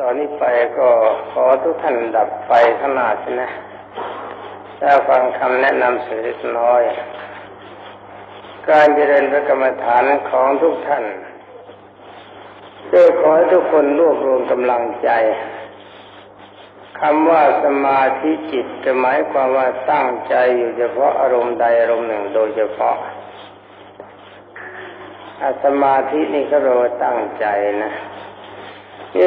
ตอนนี้ไปก็ขอทุกท่านดับไฟขนาดนะถ้าฟังคำแนะนำสิ่งเล็กน้อย การเจริญพระกรรมฐานของทุกท่านด้วยขอให้ทุกคนรวบรวมกำลังใจคำว่าสมาธิจิตจะหมายความว่าตั้งใจอยู่เฉพาะอารมณ์ใดอารมณ์หนึ่งโดยเฉพาะสมาธินี่ก็เราตั้งใจนะ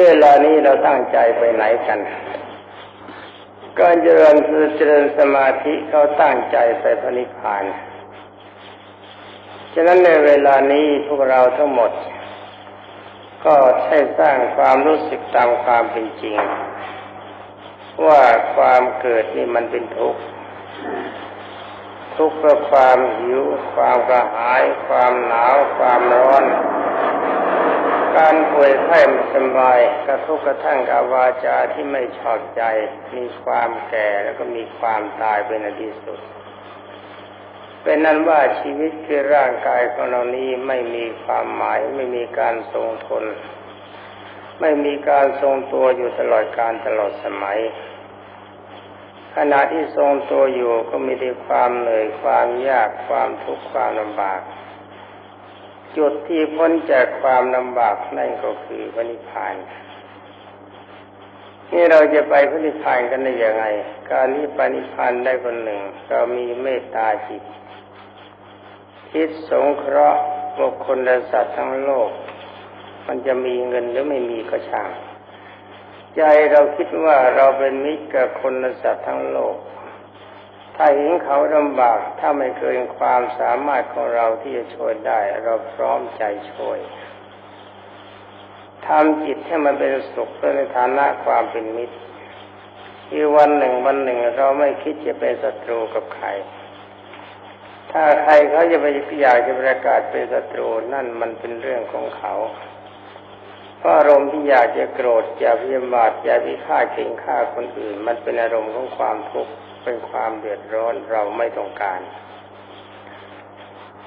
เวลานี้เราตั้งใจไปไหนกัน การเจริญเจริญสมาธิเขาตั้งใจไปพระนิพพาน ฉะนั้นในเวลานี้พวกเราทั้งหมด ก็ให้สร้างความรู้สึกตามความเป็นจริง ว่าความเกิดนี่มันเป็นทุกข์ทุกข์เพราะความหิว ความกระหาย ความหนาว ความร้อน การป่วยไข้ไม่สบาย กระทุกกระทั่งกับวาจาที่ไม่ชอบใจ มีความแก่แล้วก็มีความตายเป็นอดีสุด เป็นนั้นว่าชีวิตคือร่างกายของเรานี้ไม่มีความหมายไม่มีการทรงทน ไม่มีการทรงตัวอยู่ตลอดการตลอดสมัยขณะที่ทรงตัวอยู่ก็มีแต่ความเหนื่อยความยากความทุกข์ความลำบาก จุดที่พ้นจากความลำบากนั่นก็คือพระนิพพานนี่เราจะไปพระนิพพานกันได้ยังไง การนี้ไปนิพพานได้คนหนึ่ง เรามีเมตตาจิต คิดสงเคราะห์บุคคลและสัตว์ทั้งโลก มันจะมีเงินหรือไม่มีก็ช่าง ใจเราคิดว่าเราเป็นมิตรกับคนและสัตว์ทั้งโลก ถ้าเห็นเขาลำบากถ้าไม่เกินความสามารถของเราที่จะช่วยได้ เราพร้อมใจช่วยทำจิตให้มันเป็นสุขในฐานะความเป็นมิตรที่วันหนึ่งวันหนึ่งเราไม่คิดจะเป็นศัตรูกับใคร ถ้าใครเขาจะไปอยากจะประกาศเป็นศัตรูนั่นมันเป็นเรื่องของเขาเพราะอารมณ์ที่อยากจะโกรธอยากพิยาบาทอยากพิฆาตเก่งฆ่าคนอื่น มันเป็นอารมณ์ของความทุกข์ เป็นความเดือดร้อนเราไม่ต้องการ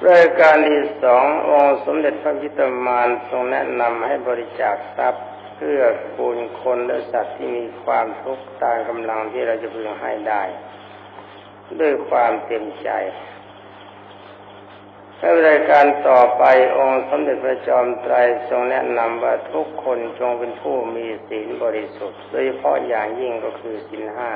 รายการที่สององค์สมเด็จพระพิตามานทรงแนะนำให้บริจาคทรัพย์เพื่อคูณคนและสัตว์ที่มีความทุกข์ตามกำลังที่เราจะพึงให้ได้ ด้วยความเต็มใจในรายการต่อไปองค์สมเด็จพระจอมไตรทรงแนะนำว่าทุกคนจงเป็นผู้มีศีลบริสุทธิ์โดยเฉพาะอย่างยิ่งก็คือศีลห้า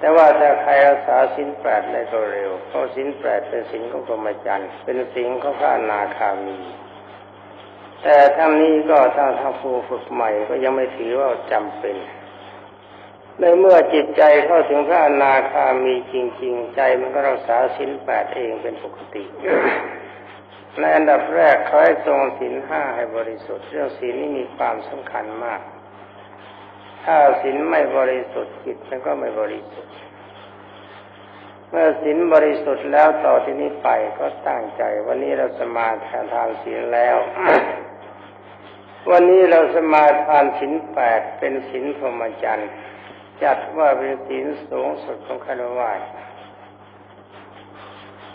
แต่ว่าถ้าใครรักษาสินแปดได้ก็เร็วเพราะสินแปดเป็นสินของกรมจันทร์เป็นสินของพระนาคามี แต่ทั้งนี้ก็ถ้าทำผู้ฝึกใหม่ก็ยังไม่ถือว่าจำเป็นในเมื่อจิตใจเข้าถึงพระนาคามีจริง ๆ ใจมันก็รักษาสินแปดเองเป็นปกติในอันดับแรกเขาให้ทรงสินห้าให้บริสุทธิ์เรื่องศีลนี้มีความสำคัญมาก ถ้าศีลไม่บริสุทธิ์จิตมันก็ไม่บริสุทธิ์ เมื่อศีลบริสุทธิ์แล้วต่อที่นี้ไปก็ตั้งใจ วันนี้เราสมาทานทานศีลแล้ว วันนี้เราสมาทานศีลแปดเป็นศีลพรหมจรรย์จัดว่าเป็นศีลสูงสุดของคารวะ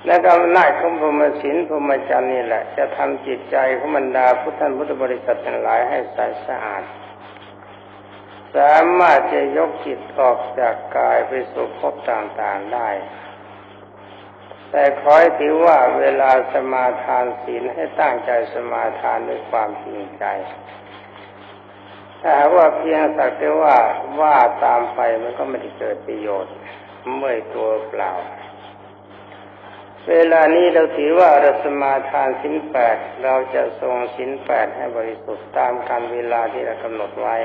และกำนาจของพรหมศีลพรหมจรรย์นี่แหละ จะทำจิตใจของบรรดาพุทธพุทธบริษัททั้งหลายให้ใสสะอาด สามารถจะยกจิตออกจากกายไปสู่ภพต่างๆได้ แต่ขอให้ถือว่าเวลาสมาทานศีลให้ตั้งใจสมาทานด้วยความจริงใจถ้าว่าเพียงสักแต่ว่าว่าตามไปมันก็ไม่ได้เกิดประโยชน์เมื่อยตัวเปล่า เวลานี้เราถือว่าเราสมาทานสินแปดเราจะทรงสินแปดให้บริสุทธิ์ตามการเวลาที่เรากำหนดไว้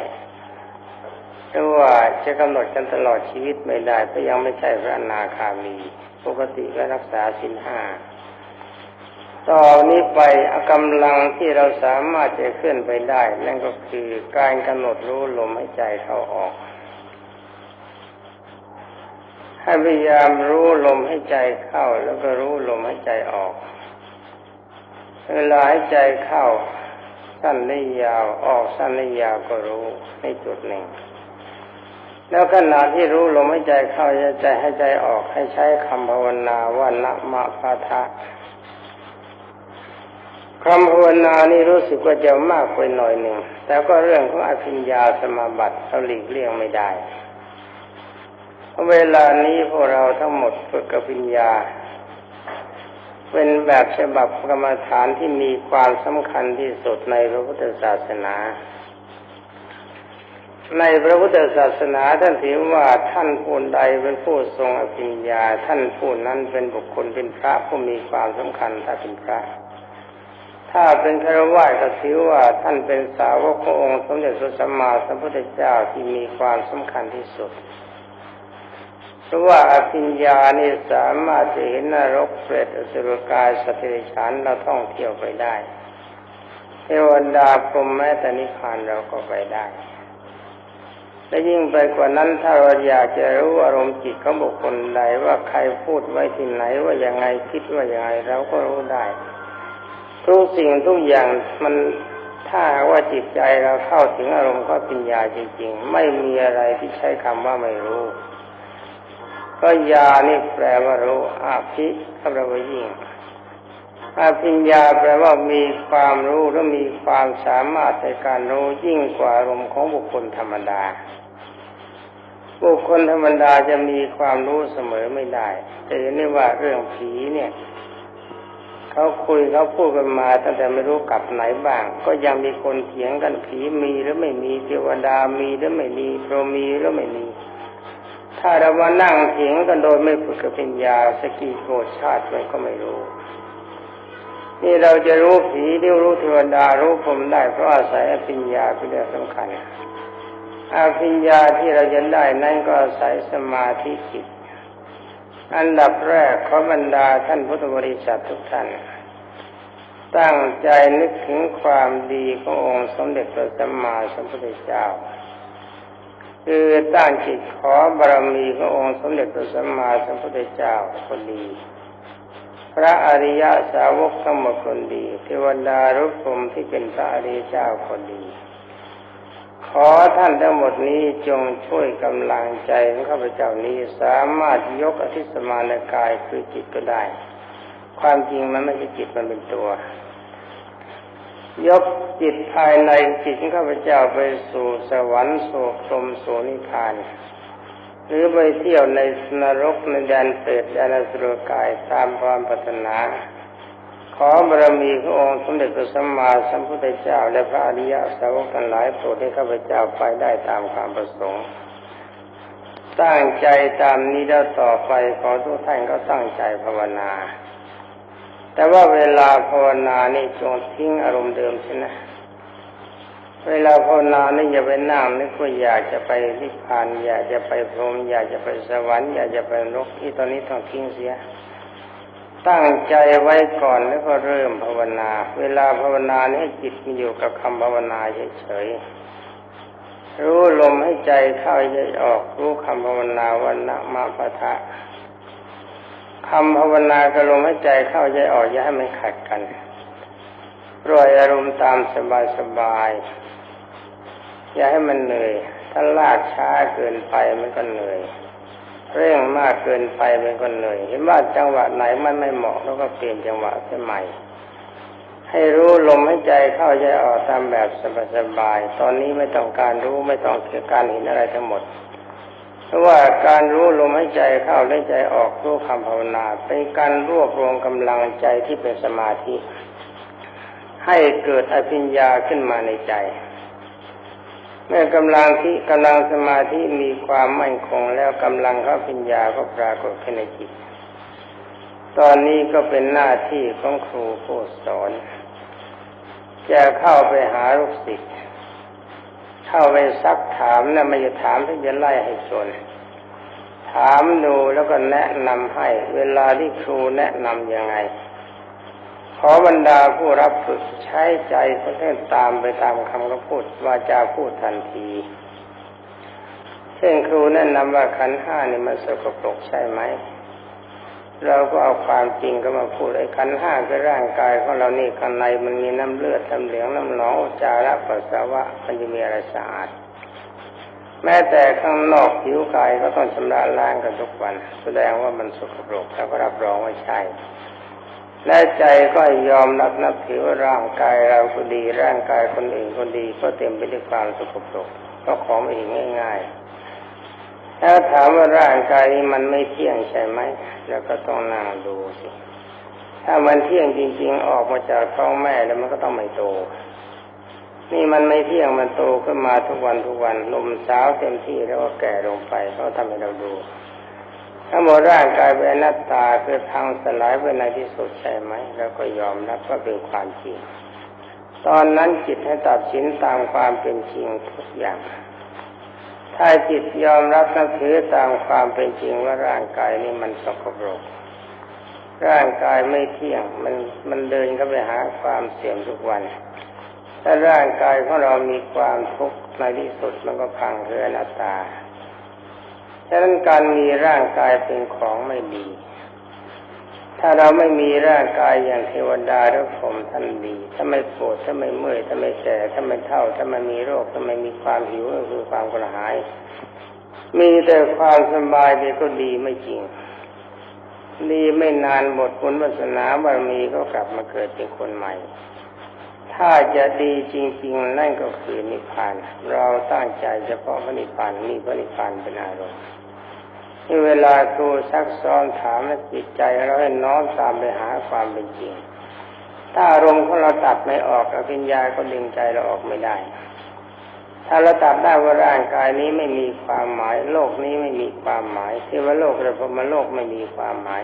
แต่ว่าจะกำหนดกันตลอดชีวิตไม่ได้เพราะยังไม่ใช่พระอนาคามี ปกติก็รักษาสินห้าต่อนนี้ไปกำลังที่เราสามารถจะเคลื่อนไปได้ นั่นก็คือการกำหนดรู้ลมหายใจเข้าออก ให้พยายามรู้ลมให้ใจเข้าแล้วก็รู้ลมให้ใจออก เวลาให้ใจเข้าสั้นได้ยาวออกสั้นได้ยาวก็รู้ในจุดหนึ่ง แล้วขณะที่รู้ลมหายใจเข้าใจให้ใจออกให้ใช้คำภาวนาว่านะมะพะทะคำภาวนานี่รู้สึกว่าจะมากไปหน่อยหนึ่ง แต่ก็เรื่องของอภิญญาสมาบัติเราหลีกเลี่ยงไม่ได้ เวลานี้พวกเราทั้งหมดฝึกอภิญญา เป็นแบบฉบับกรรมฐานที่มีความสำคัญที่สุดในพระพุทธศาสนา ในพระพุทธศาสนาท่านถือว่าท่านผู้ใดเป็นผู้ทรงอภิญญา ท่านผู้นั้นเป็นบุคคลเป็นพระผู้มีความสำคัญถ้าเป็นพระ ถ้าเป็นคารวะก็ถือว่าท่านเป็นสาวกขององค์ สมเด็จพระสัมมาสัมพุทธเจ้าที่มีความสำคัญที่สุดเพราะว่าอภิญญานี่สามารถจะเห็นนรกเปรตอสุรกายสตว์เดรัจฉานเราท่องเที่ยวไปได้เทวดาพรหมแม้แต่นิพพานเราก็ไปได้ และยิ่งไปกว่านั้นถ้าเราอยากจะรู้อารมณ์จิตของบุคคลใดว่าใครพูดไว้ที่ไหนว่ายังไงคิดว่ายังไงเราก็รู้ได้ ทุกสิ่งทุกอย่างมันถ้าว่าจิตใจเราเข้าถึงอารมณ์ข้อปัญญาจริง ๆ ไม่มีอะไรที่ใช้คำว่าไม่รู้ ก็ยานี่แปลว่ารู้อาภิแปลว่ายิ่งอาภิญญาแปลว่ามีความรู้และมีความสามารถในการรู้ยิ่งกว่าอารมณ์ของบุคคลธรรมดา บุคคลธรรมดาจะมีความรู้เสมอไม่ได้แต่เห็นได้ว่าเรื่องผีเนี่ยเขาคุยเขาพูดกันมาตั้งแต่ไม่รู้กลับไหนบ้าง ก็ยังมีคนเถียงกันผีมีหรือไม่มีเทวดามีหรือไม่มีพรมีหรือไม่มี ถ้าเรามานั่งเถียงกันโดยไม่ฝึกปัญญาสกีโกรธชาติมันก็ไม่รู้ นี่เราจะรู้ผีเรียรู้เทวดารู้ผมได้เพราะอาศัยอภิญญาเป็นเรื่องสำคัญ อภิญญาที่เราจะได้นั่นก็อาศัยสมาธิจิต อันดับแรกขอบรรดาท่านพุทธบริษัททุกท่าน ตั้งใจนึกถึงความดีขององค์สมเด็จพระสัมมาสัมพุทธเจ้า คือตั้งจิตขอบารมีขององค์สมเด็จพระสัมมาสัมพุทธเจ้าคนดี พระอริยสาวกทั้งหมดคนดี เทวดารุพรมที่เป็นพระอริยเจ้าคนดี ขอท่านทั้งหมดนี้จงช่วยกำลังใจของข้าพเจ้านี้สามารถยกอธิสมานกายคือจิตก็ได้ ความจริงมันไม่ใช่จิตมันเป็นตัว ยกจิตภายในจิตของข้าพเจ้าไปสู่สวรรค์สู่พรมสู่นิพพาน หรือไปเที่ยวในนรกในแดนเปรตแดนสุรกายตามความปรารถนา อบารมีขององค์สมเด็จพระสัมมาสัมพุทธเจ้า และพระอริยสาวกทั้งหลายโปรดให้ข้าพเจ้าไปได้ตามความประสงค์ตั้งใจตามนี้แล้วต่อไปขอทุกท่านก็ตั้งใจภาวนา แต่ว่าเวลาภาวนานี่จงทิ้งอารมณ์เดิมใช่ไหมเวลาภาวนานี่อย่าไปนั่งนึกว่าอยากจะไปนิพพานอยากจะไปพรหมอยากจะไปสวรรค์อยากจะไปนรกที่ตอนนี้ต้องทิ้งเสีย ตั้งใจไว้ก่อนแล้วก็เริ่มภาวนา เวลาภาวนานี้จิตมีอยู่กับคำภาวนาเฉยๆ รู้ลมให้ใจเข้าใจออก รู้คำภาวนาวันนะมาปะทะคำภาวนากับลมให้ใจเข้าใจออกอย่าให้มันขัดกันปล่อยอารมณ์ตามสบายๆอย่าให้มันเหนื่อย ถ้าลากช้าเกินไปมันก็เหนื่อย เร่งมากเกินไปเป็นคนเหนื่อยเห็นว่าจังหวะไหนมันไม่เหมาะแล้วก็เปลี่ยนจังหวะใหม่ ให้รู้ลมให้ใจเข้าใจออกตามแบบสบายๆตอนนี้ไม่ต้องการรู้ไม่ต้องเกี่ยวการเห็นอะไรทั้งหมด เพราะว่าการรู้ลมให้ใจเข้าและใจออกรู้คำภาวนาเป็นการรวบรวมกำลังใจที่เป็นสมาธิ ให้เกิดอภิญญาขึ้นมาในใจ เมื่อกำลังที่กำลังสมาธิมีความมั่นคงแล้วกำลังเข้าปัญญาก็ปรากฏขึ้นในจิต ตอนนี้ก็เป็นหน้าที่ของครูผู้สอน จะเข้าไปหาลูกศิษย์เข้าไปซักถามนะไม่จะถามที่จะไล่ให้ชนถามดูแล้วก็แนะนำให้ เวลาที่ครูแนะนำยังไง ขอบรรดาผู้รับฝึกใช้ใจเพื่อตามไปตามคำกพูดวาจาพูดทันที เช่นครูแนะนำว่าขันห้านี่มันสกปรกใช่ไหม เราก็เอาความจริงก็มาพูดไอ้ขันห้าคือร่างกายของเรานี่ข้างในมันมีน้ำเลือดน้ำเหลืองน้ำหนองจาระปัสสาวะมันจะมีอะไรสะอาดแม้แต่ข้างนอกผิวกายก็ต้องชำระล้างกันทุกวัน แสดงว่ามันสกปรกแล้วก็รับรองว่าใช่ และใจก็ยอมรับนับถือว่าร่างกายเราก็ดี ร่างกายคนอื่นคนดีก็เต็มไปด้วยความสกปรกก็ของเห็นง่าย ๆ ถ้าถามว่าร่างกายนี้มันไม่เที่ยงใช่ไหม แล้วก็ต้องนั่งดูสิ ถ้ามันเที่ยงจริง ๆ ออกมาจากท้องแม่แล้วมันก็ต้องไม่โต นี่มันไม่เที่ยงมันโตขึ้นมาทุกวันทุกวันนมสาวเต็มที่แล้วก็แก่ลงไปเขาทำให้เราดู ถ้าหมดร่างกายเป็นน้าตาคือทางสลายไปในที่สุดใช่ไหมแล้วก็ยอมรับว่าเป็นความจริง ตอนนั้นจิตให้ตัดสินตามความเป็นจริงทุกอย่าง ถ้าจิตยอมรับนับถือตามความเป็นจริงว่าร่างกายนี้มันสกปรกร่างกายไม่เที่ยงมันมันเดินเข้าไปหาความเสื่อมทุกวัน ถ้าร่างกายของเรามีความทุกข์ในที่สุดมันก็พังเคืออนัตตา ฉะนั้นการมีร่างกายเป็นของไม่ดี ถ้าเราไม่มีร่างกายอย่างเทวดาหรือผมท่านดี ถ้าไม่ปวดถ้าไม่เมื่อยถ้าไม่แก่ถ้าไม่เท่า ถ้าไม่มีโรคถ้าไม่มีความหิวก็คือความกระหาย มีแต่ความสบายดีก็ดีไม่จริงดีไม่นานหมดบุญวาสนาบารมีก็กลับมาเกิดเป็นคนใหม่ ถ้าจะดีจริง ๆ นั่นก็คือนิพพาน เราตั้งใจเฉพาะพระนิพพานมีพระนิพพานเป็นอารมณ์ที่เวลาครูซักซ้อนถามจิตใจเราให้น้อมตามไปหาความเป็นจริง ถ้าอารมณ์ของเราตัดไม่ออกอภิญญาก็ดึงใจเราออกไม่ได้ ถ้าเราตัดได้ว่าร่างกายนี้ไม่มีความหมาย โลกนี้ไม่มีความหมายที่ว่าโลกเราพมโลกไม่มีความหมาย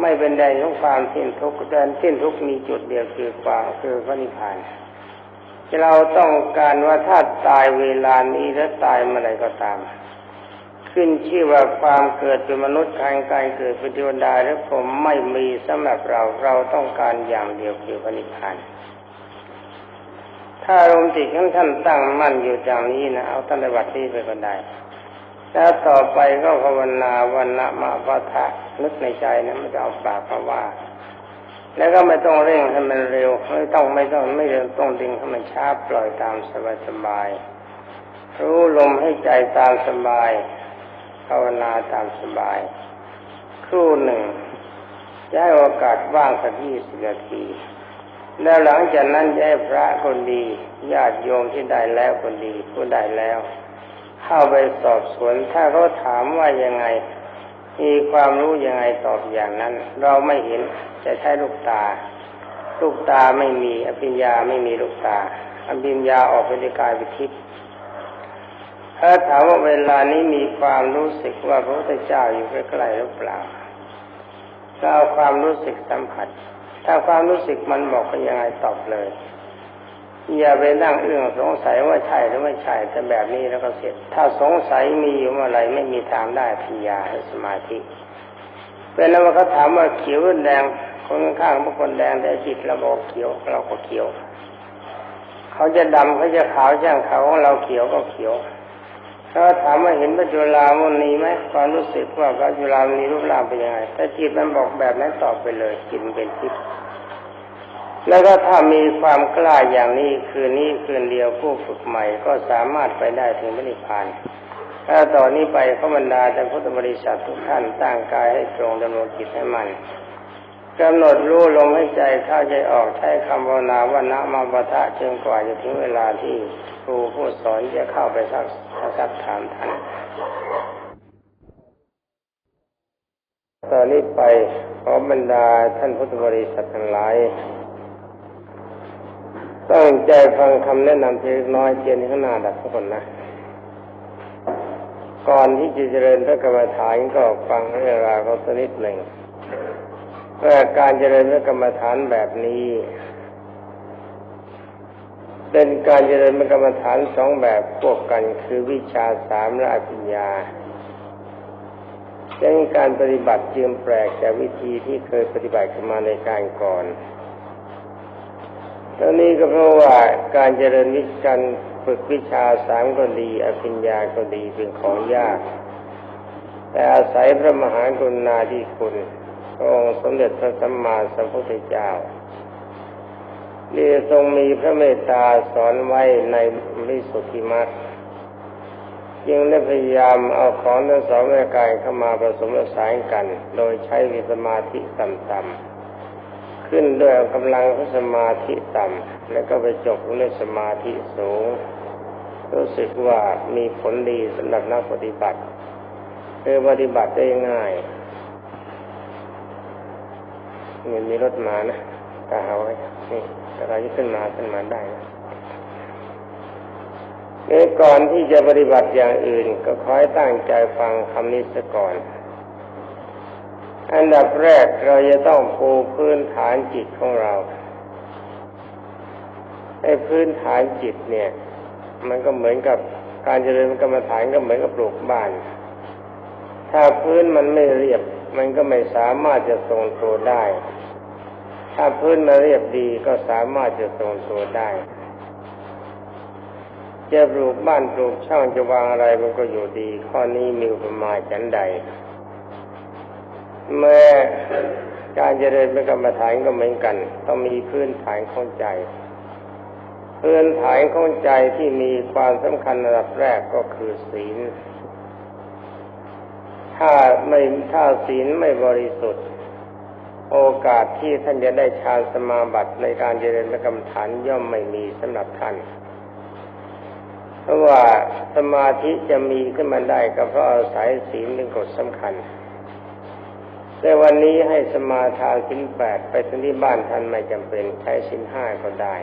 ไม่เป็นใดของความสิ้นทุกข์แต่สิ้นทุกข์มีจุดเดียวคือความคือพระนิพพานเราต้องการว่าถ้าตายเวลานี้แล้วตายเมื่อไรก็ตาม ขึ้นชื่อว่าความเกิดเป็นมนุษย์การการเกิดเป็นเทวดาและผมไม่มีสำหรับเราเราต้องการอย่างเดียวคือพระนิพพานถ้าลมจิตของท่านตั้งมั่นอยู่อย่างนี้นะเอาท่านในวัดนี้ไปก็ได้ แล้วต่อไปก็ภาวนาวันละมาปะทะนึกในใจนะไม่ต้องเอาปากมาว่า แล้วก็ไม่ต้องเร่งให้มันเร็วไม่ต้องไม่ต้องไม่เร็วต้องดึงให้มันช้าปล่อยตามสบายสบายรู้ลมให้ใจตามสบายภาวนาตามสบาย ครู่หนึ่งจะให้โอกาสว่างสักยี่สิบนาที แล้วหลังจากนั้นจะให้พระคนดีญาติโยมที่ได้แล้วคนดีผู้ได้แล้ว เข้าไปสอบสวน ถ้าเขาถามว่ายังไง มีความรู้ยังไงตอบอย่างนั้น เราไม่เห็นจะใช้ลูกตา ลูกตาไม่มีอภิญญาไม่มีลูกตาอภิญญาออกไปในกายวิทิพถ้าถามว่าเวลานี้มีความรู้สึกว่าพระพุทธเจ้าอยู่ใกล้ๆหรือเปล่าเอาความรู้สึกสัมผัส ถ้าความรู้สึกมันบอกเป็นยังไงตอบเลย อย่าไปนั่งเอื้องสงสัยว่าใช่หรือไม่ใช่แต่แบบนี้แล้วก็เสร็จ ถ้าสงสัยมีอยู่เมื่อไรไม่มีทางได้พิยาให้สมาธิเป็นแล้วว่าเขาถามว่าเขียวหรือแดงคนข้างๆบางคนแดงแต่จิตเราบอกเขียวเราก็เขียว เขาจะดำเขาจะขาวช่างเขาเราเขียวก็เขียวถ้าถามว่าเห็นพระจุลามณีไหมความรู้สึกว่าพระจุลามณีรูปร่างเป็นยังไงถ้าจิตมันบอกแบบนั้นตอบไปเลยจิตเป็นทิพย์ แล้วก็ถ้ามีความกล้าอย่างนี้คืนนี้คืนเดียวผู้ฝึกใหม่ก็สามารถไปได้ถึงพระนิพพานถ้าต่อนนี้ไปขบรรดาแต่พุทธบริษัททุกท่านตั้งกายให้ตรงดำรงจิตให้มันกำหนดรู้ลมให้ใจเข้าใจออกใช้คำภาวนาว่านะมาปะทะจนกว่าจะถึงเวลาที่ครูผู้สอนจะเข้าไปสักสักถามท่านตอนนี้ไปขอบรรดาท่านพุทธบริษัททั้งหลาย ตั้งใจฟังคำแนะนำเพียงน้อยเทียนข้างหน้าดับทุกคนนะ ก่อนที่จะเจริญพระกรรมฐานก็ฟังเรื่องราวเขาสักนิดหนึ่งว่าการเจริญพระกรรมฐานแบบนี้เป็นการเจริญกรรมฐานสองแบบพวกกันคือวิชาสามและอภิญญาเป็นการปฏิบัติจึงแปลกจากวิธีที่เคยปฏิบัติมาในการก่อน แล้วนี้ก็เพราะว่าการเจริญวิการฝึกวิชาสามก็ดี อภิญญาก็ดีเป็นของยาก แต่อาศัยพระมหากรุณาธิคุณองค์สมเด็จพระสัมมาสัมพุทธเจ้าที่ทรงมีพระเมตตาสอนไว้ในมิสุทธิมัตจึงได้พยายามเอาของทั้งสองรายการเข้ามาผสมผสานกัน โดยใช้วิสมาธิต่ำ ขึ้นด้วยกำลังของสมาธิต่ำแล้วก็ไปจบด้วยสมาธิสูง รู้สึกว่ามีผลดีสำหรับนักปฏิบัติคือปฏิบัติได้ง่ายนี่มีรถมานะตาเอาไว้นี่แต่เราขึ้นมาขึ้นมาได้นะนี่ก่อนที่จะปฏิบัติอย่างอื่น ก็คอยตั้งใจฟังคำนี้ซะก่อน อันดับแรกเราจะต้องปูพื้นฐานจิตของเราไอ้พื้นฐานจิตเนี่ย มันก็เหมือนกับการเจริญกรรมฐานก็เหมือนกับปลูกบ้าน ถ้าพื้นมันไม่เรียบ มันก็ไม่สามารถจะทรงตัวได้ ถ้าพื้นมาเรียบดีก็สามารถจะทรงตัวได้จะปลูกบ้านปลูกช่างจะวางอะไรมันก็อยู่ดี ข้อนี้มีอุปมาณจันใด เมื่อการเจริญเป็นกรรมฐานก็เหมือนกัน ต้องมีพื้นฐานของใจ พื้นฐานของใจที่มีความสำคัญระดับแรกก็คือศีล ถ้าไม่ถ้าศีลไม่บริสุทธิ์ โอกาสที่ท่านจะได้ฌานสมาบัติในการเจริญกรรมฐานย่อมไม่มีสำหรับท่านเพราะว่าสมาธิจะมีขึ้นมาได้ก็เพราะอาศัยศีลเป็นกฎสำคัญ แต่วันนี้ให้สมาทานศีลแปดไปที่บ้านท่านไม่จำเป็นใช้ศีลห้าก็ได้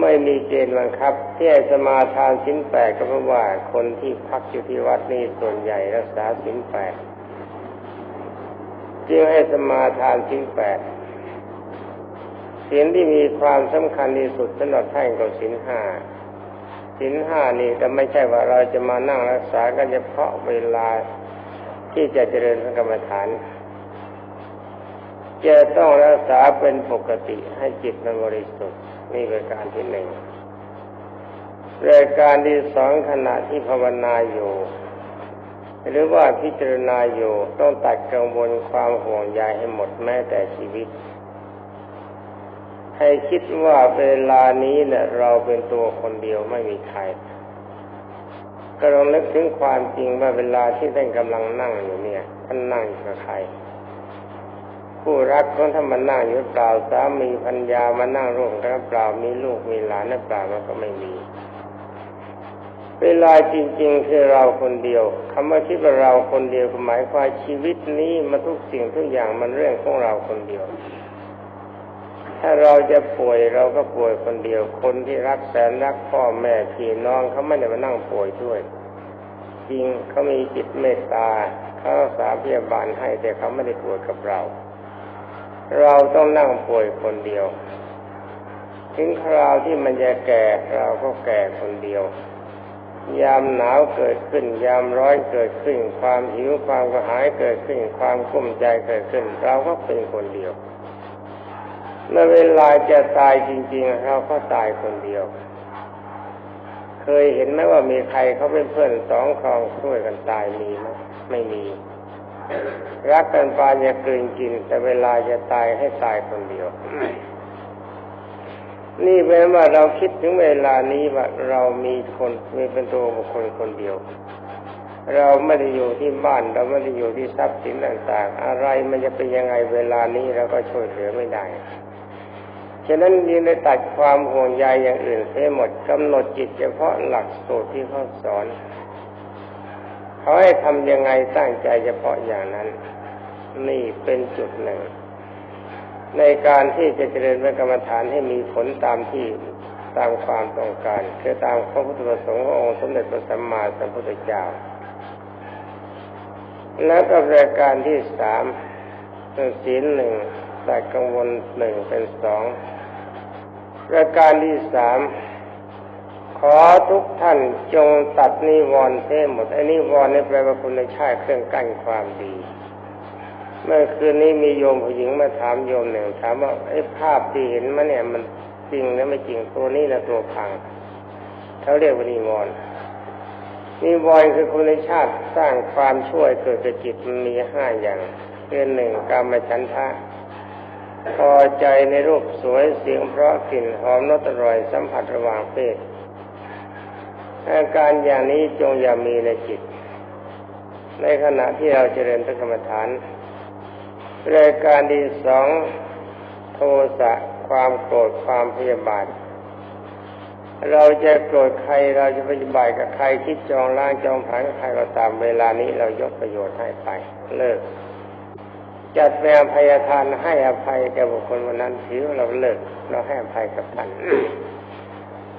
ไม่มีเกณฑ์บังคับ ที่ให้สมาทานศีลแปดก็เพราะว่าคนที่พักอยู่ที่วัดนี่ส่วนใหญ่รักษาศีลแปดจึงให้สมาทานศีลแปดศีลที่มีความสำคัญที่สุดสำหรับท่านก็ศีลห้าสินห้านี่แต่ไม่ใช่ว่าเราจะมานั่งรักษากันเฉพาะเวลา ที่จะเจริญกรรมฐาน จะต้องรักษาเป็นปกติให้จิตมันบริสุทธิ์นี่เป็นการที่หนึ่งรายการที่สองขณะที่ภาวนาอยู่ หรือว่าพิจารณาอยู่ต้องตัดกังวลความห่วงใยให้หมดแม้แต่ชีวิต ให้คิดว่าเวลานี้เนี่ยเราเป็นตัวคนเดียวไม่มีใคร ก็ลองนึกถึงความจริงว่าเวลาที่ท่านกำลังนั่งอยู่เนี่ยท่านนั่งกับใคร ผู้รักของท่านมานั่งอยู่เปล่าสามีพัญญามานั่งร่วมกันเปล่ามีลูกมีหลานเปล่ามันก็ไม่มี เวลาจริง ๆ คือเราคนเดียวคำว่าคิดว่าเราคนเดียวหมายความชีวิตนี้มาทุกสิ่งทุกอย่างมันเรื่องของเราคนเดียว ถ้าเราจะป่วยเราก็ป่วยคนเดียว คนที่รักแสนรักพ่อแม่พี่น้องเขาไม่ได้มานั่งป่วยด้วย จริงเขามีจิตเมตตาเขารักษาพยาบาลให้แต่เขาไม่ได้ป่วยกับเรา เราต้องนั่งป่วยคนเดียว ถึงคราวที่มันจะแก่เราก็แก่คนเดียวยามหนาวเกิดขึ้น ยามร้อนเกิดขึ้น ความหิวความกระหายเกิดขึ้น ความกุ้มใจเกิดขึ้น เราก็เป็นคนเดียว เมื่อเวลาจะตายจริงๆเราก็ตายคนเดียว เคยเห็นไหมว่ามีใครเขาเป็นเพื่อนสองครองช่วยกันตายมีไหมไม่มี รักกันปานจะกลืนกิน แต่เวลาจะตายให้ตายคนเดียว นี่แปลว่าเราคิดถึงเวลานี้ว่าเรามีคนมีเป็นตัวบุคคลคนเดียวเราไม่ได้อยู่ที่บ้านเราไม่ได้อยู่ที่ทรัพย์สินต่างๆ อะไรมันจะเป็นยังไงเวลานี้เราก็ช่วยเหลือไม่ได้ ฉะนั้นยินได้ตัดความห่วงใยอย่างอื่นเสียหมดกำหนดจิตเฉพาะหลักสูตรที่เขาสอนเขาให้ทำยังไงตั้งใจเฉพาะอย่างนั้น นี่เป็นจุดหนึ่ง ในการที่จะเจริญกรรมฐานให้มีผลตามที่ตามความต้องการคือตามพระพุทธประสงค์ขององค์สมเด็จพระสัมมาสัมพุทธเจ้า แล้วก็รายการที่สามศีลหนึ่งแตัดกังวลหนึ่งเป็นสอง ประการที่สามขอทุกท่านจงตัดนิวรณ์เสียหมดไอ้นิวรณ์นี่แปลว่าคุณชาติเครื่องกั้นความดี เมื่อคืนนี้มีโยมผู้หญิงมาถามโยมหนึ่งถามว่าไอ้ภาพที่เห็นมาเนี่ยมันจริงหรือไม่จริงตัวนี้นะตัวพังเขาเรียกว่านิวรณ์นิวรณ์คือคุณชาติสร้างความช่วยเกิดกับจิตมันมีห้าอย่างคือหนึ่งกรรมฉันทะ พอใจในรูปสวยเสียงเพราะกลิ่นหอมรสอร่อยสัมผัสระหว่างเพศอาการอย่างนี้จงอย่ามีในจิต ในขณะที่เราเจริญพระกรรมฐานรายการที่สองโทสะความโกรธความพยาบาท เราจะโกรธใครเราจะปฏิบัติกับใครคิดจองล้างจองผันใครก็ตามเวลานี้เรายกประโยชน์ให้ไป เลิก จัดแปลงพยาทานให้อภัยแก่บุคคลวันนั้นถือว่าเราเลิกเราให้อภัยกับท่าน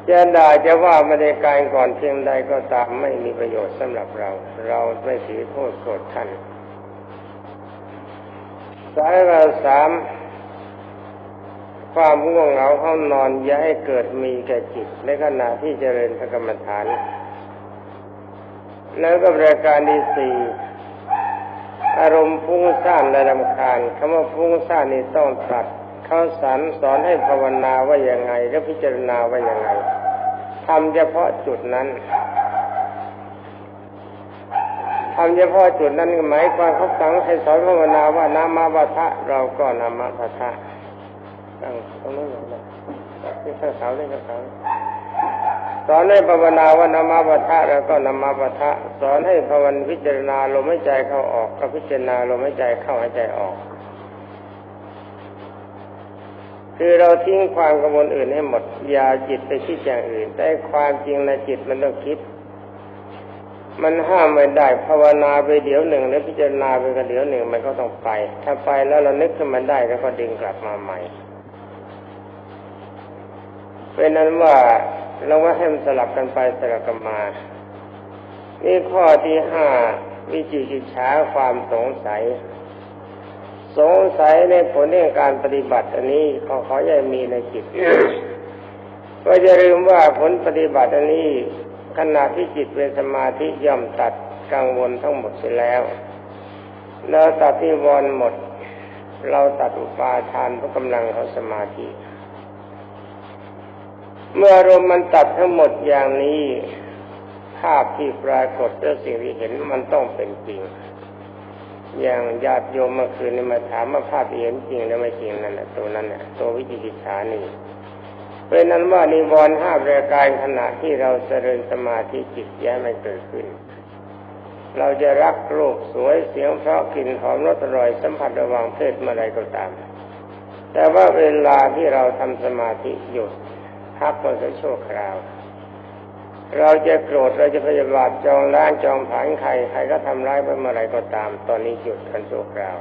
จะด่าจะว่าไม่ได้การก่อนเพียงใดก็ตามไม่มีประโยชน์สำหรับเรา เราไม่ถือโทษโกรธท่านสายเราสามความง่วงเหงาห้องนอนอย่าให้เกิดมีแก่จิตในขณะที่เจริญพระกรรมฐาน แล้วก็รายการที่สี่ อารมณ์ฟุ้งซ่านและรำคาญคำว่าฟุ้งซ่านนี่ต้องตัดเขาสอนสอนให้ภาวนาว่าอย่างไง และพิจารณาว่าอย่างไงทำเฉพาะจุดนั้นทำเฉพาะจุดนั้นหมายความเขาสั่งให้สอนภาวนาว่านามาบัทะเราก็นามาบัทะตั้งตรงนั้นเลยนี่ข้างเสาเลยข้างเสา สอนให้ภาวนาว่านามาบัทะเราก็นามาบัทะสอนให้ภาวนาพิจารณาลมหายใจเข้าออกก็พิจารณาลมหายใจเข้าหายใจออก คือเราทิ้งความกังวลอื่นให้หมดอย่าจิตไปคิดอย่างอื่น แต่ความจริงในจิตมันต้องคิด มันห้ามไม่ได้ภาวนาไปเดี๋ยวหนึ่ง แล้วพิจารณาไปก็เดี๋ยวหนึ่งมันก็ต้องไป ถ้าไปแล้วเรานึกขึ้นมาได้แล้วก็ดึงกลับมาใหม่เป็นนั้นว่า เราว่าให้มันสลับกันไปสลับกันมา นี่ข้อที่ห้าวิจิกิจฉาความสงสัย สงสัยในผลในการปฏิบัติ อันนี้ขอขออย่ามีในจิตก็จะลืมว่าผลปฏิบัติอันนี้ขณะที่จิตเป็นสมาธิย่อมตัดกังวลทั้งหมดเสียแล้วแล้วตัดที่วรหมด เราตัดอุปาทานเพราะกำลังของสมาธิ เมื่ออารมณ์มันตัดทั้งหมดอย่างนี้ ภาพที่ปรากฏและสิ่งที่เห็นมันต้องเป็นจริง อย่างญาติโยมเมื่อคืนนี้มาถามว่าภาพที่เห็นจริงหรือไม่จริงนั่นแหละตัวนั้นน่ะตัววิจิกิจฉานี่เป็นนั้นว่านิวรณ์ห้าประการขณะที่เราเจริญสมาธิจิตแย้ไม่เกิดขึ้น เราจะรักโลกสวยเสียงเพราะกลิ่นหอมรสอร่อยสัมผัสระหว่างเพศเมื่อไรก็ตาม แต่ว่าเวลาที่เราทำสมาธิหยุด พักมาสักชั่วคราว เราจะโกรธเราจะพยาบาทจองล้างจองผานใครใครก็ทำร้ายไปเมื่อไรก็ตาม ตอนนี้หยุดกันชั่วคราว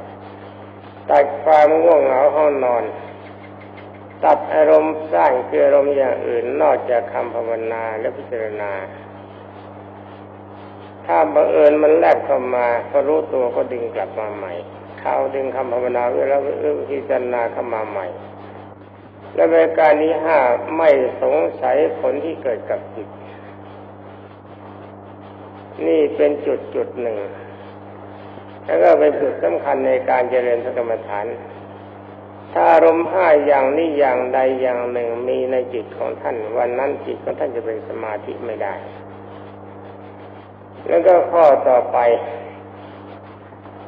ตัดความง่วงเหงาห้องนอน ตัดอารมณ์สร้างคืออารมณ์อย่างอื่นนอกจากคำภาวนาและพิจารณา ถ้าบังเอิญมันแลบเข้ามาพอรู้ตัวก็ดึงกลับมาใหม่ เข่าดึงคำภาวนาเวลาพิจารณาเข้ามาใหม่ และในการนี้ห้าไม่สงสัยผลที่เกิดกับจิต นี่เป็นจุดจุดหนึ่ง แล้วก็เป็นจุดสำคัญในการเจริญพระกรรมฐาน ถ้าอารมณ์ห้าอย่างนี้อย่างใดอย่างหนึ่งมีในจิตของท่าน วันนั้นจิตของท่านจะเป็นสมาธิไม่ได้ แล้วก็ข้อต่อไป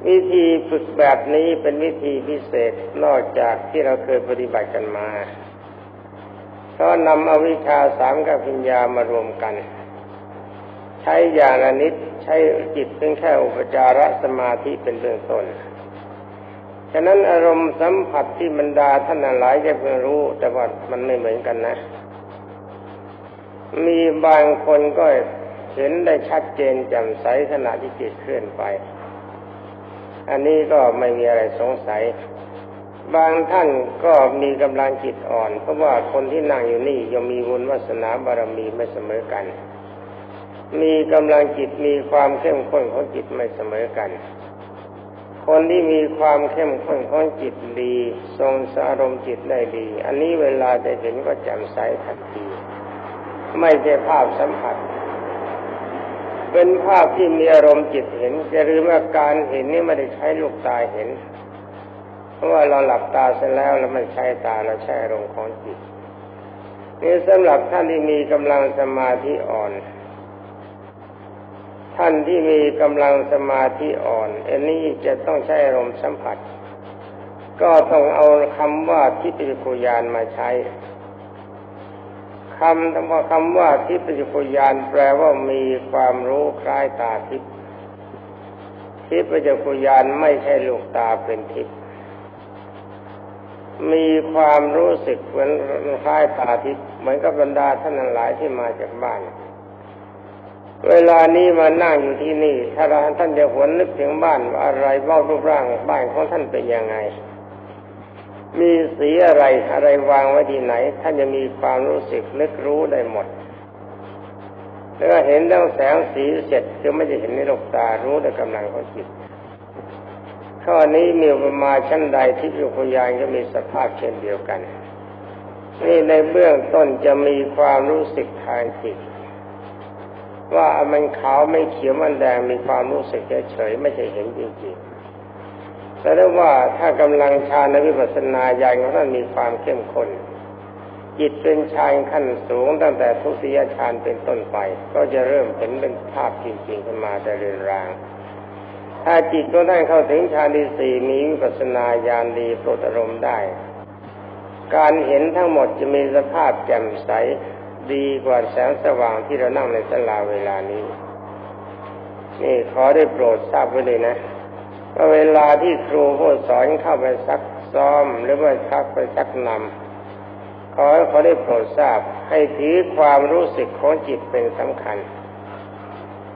วิธีฝึกแบบนี้เป็นวิธีพิเศษนอกจากที่เราเคยปฏิบัติกันมาเพราะนำอวิชชาสามกับปัญญามารวมกัน ใช้อย่างนิดใช้จิตเพียงแค่อุปจารสมาธิเป็นเบื้องต้นฉะนั้นอารมณ์สัมผัสที่บรรดาท่านหลายจะเพิ่งรู้ แต่ว่ามันไม่เหมือนกันนะ มีบางคนก็เห็นได้ชัดเจนแจ่มใสขณะที่จิตเคลื่อนไป อันนี้ก็ไม่มีอะไรสงสัย บางท่านก็มีกำลังจิตอ่อน เพราะว่าคนที่นั่งอยู่นี่ยังมีบุญวาสนาบารมีไม่เสมอกัน มีกำลังจิตมีความเข้มข้นของจิตไม่เสมอกัน คนที่มีความเข้มข้นของจิตดี ทรงสารมจิตได้ดี อันนี้เวลาจะเห็นก็แจ่มใสทันที ไม่ใช่ภาพสัมผัส เป็นภาพที่มีอารมณ์จิตเห็นจะลืมว่าการเห็นนี่ไม่ได้ใช้ลูกตาเห็น เพราะว่าเราหลับตาเสร็จแล้วเราไม่ใช้ตาเราใช้อารมณ์ของจิตนี่สำหรับท่านที่มีกำลังสมาธิอ่อน ท่านที่มีกำลังสมาธิอ่อน อันนี้จะต้องใช้อารมณ์สัมผัส ก็ต้องเอาคำว่าทิฏฐิคุยานมาใช้ คำคำว่าคำว่าทิพยคุยานแปลว่ามีความรู้คล้ายตาทิพย์ทิพยคุยานไม่ใช่ลูกตาเป็นทิพย์มีความรู้สึกเหมือนคล้ายตาทิพย์เหมือนกับบรรดาท่านหลายที่มาจากบ้าน เวลานี้มานั่งอยู่ที่นี่ ถ้าท่านจะหวนนึกถึงบ้านว่าอะไรบ้ารูปร่างบ้านของท่านเป็นยังไง มีสีอะไรอะไรวางไว้ที่ไหน ท่านจะมีความรู้สึกนึกรู้ได้หมด แล้วเห็นตั้งแสงสีเสร็จคือไม่จะเห็นในโลกตารู้ในกำลังของจิตข้อนี้มีอุปมาชั้นใดที่ยุคยานก็มีสภาพเช่นเดียวกันนี่ในเบื้องต้นจะมีความรู้สึกทางจิต ว่ามันขาวไม่เขียวมันแดงมีความรู้สึกเฉยๆไม่ใช่เห็นจริงๆ แต่ได้ว่าถ้ากำลังฌานวิปัสสนาญาณของท่านมีความเข้มข้นจิตเป็นฌานขั้นสูงตั้งแต่ทุติยฌานเป็นต้นไป ก็จะเริ่มเห็นเป็นภาพจริงๆขึ้นมาแต่เรือนราง ถ้าจิตของท่านเข้าถึงฌานที่สี่มีวิปัสสนาญาณดีโปรดอารมได้ การเห็นทั้งหมดจะมีสภาพแจ่มใสดีกว่าแสงสว่างที่เรานั่งในสลาเวลานี้ นี่ขอได้โปรดทราบไว้เลยนะ เวลาที่ครูผู้สอนเข้าไปซักซ้อมหรือว่าชักไปซักนำขอให้เขาได้โปรดทราบให้ถือความรู้สึกของจิตเป็นสำคัญ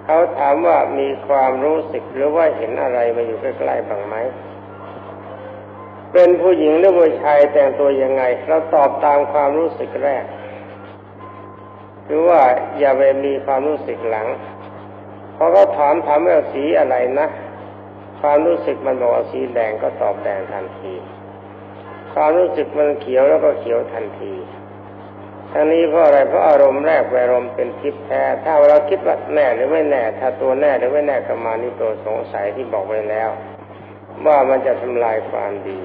เขาถามว่ามีความรู้สึกหรือว่าเห็นอะไรมาอยู่ใกล้ๆบ้างไหมเป็นผู้หญิงหรือผู้ชายแต่งตัวยังไง เราตอบตามความรู้สึกแรกคือว่าอย่าไปมีความรู้สึกหลังพอเขาถามถามว่าสีอะไรนะ ความรู้สึกมันบอกว่าสีแดงก็ตอบแดงทันที ความรู้สึกมันเขียวแล้วก็เขียวทันทีทั้งนี้เพราะอะไรเพราะอารมณ์แรกอารมณ์เป็นทิพย์แท้ ถ้าเราคิดว่าแน่หรือไม่แน่ ถ้าตัวแน่หรือไม่แน่ก็มานี่ตัวสงสัยที่บอกไว้แล้ว ว่ามันจะทำลายความดี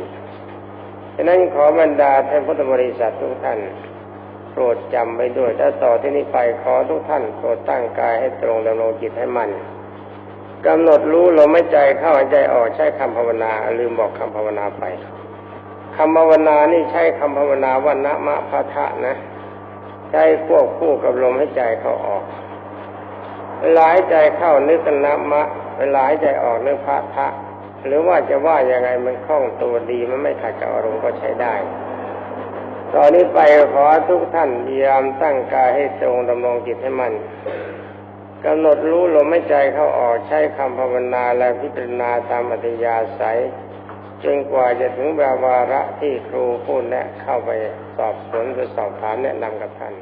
ฉะนั้นขอบรรดาท่านพุทธบริษัททุกท่านโปรดจำไว้ด้วยถ้าต่อที่นี้ไปขอทุกท่านโปรดตั้งกายให้ตรงดำรงจิตให้มัน กำหนดรู้ลมไม่ใจเข้าหายใจออกใช้คำภาวนา ลืมบอกคำภาวนาไปคำภาวนานี่ใช้คำภาวนาว่านะมะพะทะนะ ใช้ควบคู่กับลมให้ใจเข้าออกเวลาให้ใจเข้านึกกันนะมะ เวลาให้ใจออกนึกพระทะ หรือว่าจะว่ายังไงมันคล่องตัวดีมันไม่ขัดกับอารมณ์ก็ใช้ได้ ตอนนี้ไปขอทุกท่านพยายามตั้งกายให้ตรงดำรงจิตให้มัน กำหนดรู้ลมไม่ใจเข้าออกใช้คำภาวนาและพิจารณาตามอัธยาศัยจนกว่าจะถึงแบบวาระที่ครูพูดแนะเข้าไปสอบสวนหรือสอบถามแนะนำกับท่าน